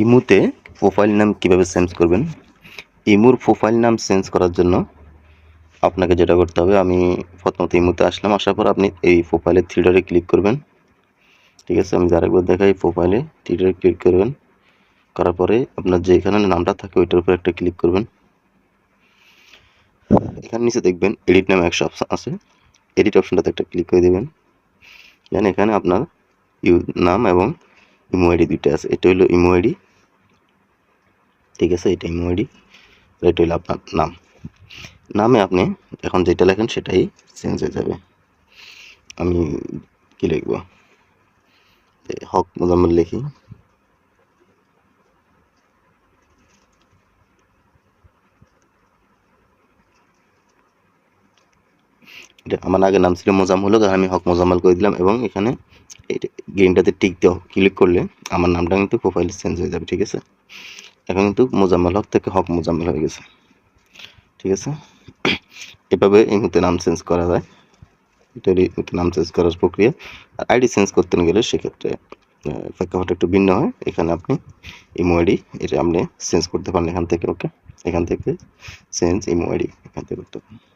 ইমুতে প্রোফাইল নাম কীভাবে চেঞ্জ করবেন? ইমুর প্রোফাইল নাম চেঞ্জ করার জন্য আপনাকে যেটা করতে হবে, আমি প্রথমত ইমুতে আসলাম, আসার পর আপনি এই প্রোফাইলে থ্রিডারে ক্লিক করবেন। ঠিক আছে, আমি আরেকবার দেখাই প্রোফাইলে থ্রিডারে ক্লিক করবেন। করার পরে আপনার যেখানে নামটা থাকে, ওইটার উপর একটা ক্লিক করবেন। এখানে নিচে দেখবেন এডিট নামে একটা অপশন আছে। এডিট অপশনটাতে একটা ক্লিক করে দেবেন। দেন এখানে আপনার ইউ নাম এবং ইমো আইডি দুইটা আছে। এটা হলো ইমো আইডি ঠিক আছে, এটা ইমো আইডি এটা হলো আপনার নাম। নামে আপনি এখন যেটা লেখেন সেটাই চেঞ্জ হয়ে যাবে। আমি কি লিখব? হক মোজাম্মেল লিখি। এটা আমার আগে নাম ছিল মোজাম হক আর আমি হক মোজাম্মেল করে দিলাম এবং এখানে গ্রিনটাতে টিক দিয়ে ক্লিক করলে আমার নামটা কিন্তু প্রোফাইলে চেঞ্জ হয়ে যাবে ঠিক আছে? এখন কিন্তু মোজাম্মেল হক থেকে হক মোজাম্মেল হয়ে গেছে ঠিক আছে? এভাবে এই মুহূর্তে নাম চেঞ্জ করা যায়। এটা নাম চেঞ্জ করার প্রক্রিয়া। আর আইডি চেঞ্জ করতে গেলে সেক্ষেত্রে আহ, প্রেক্ষাপটটা একটু ভিন্ন হয়। এখানে আপনি ইমো আইডি এটা আপনি চেঞ্জ করতে পারেন এখান থেকে ওকে এখান থেকে চেঞ্জ ইমো আইডি এখান থেকে করতে পারেন।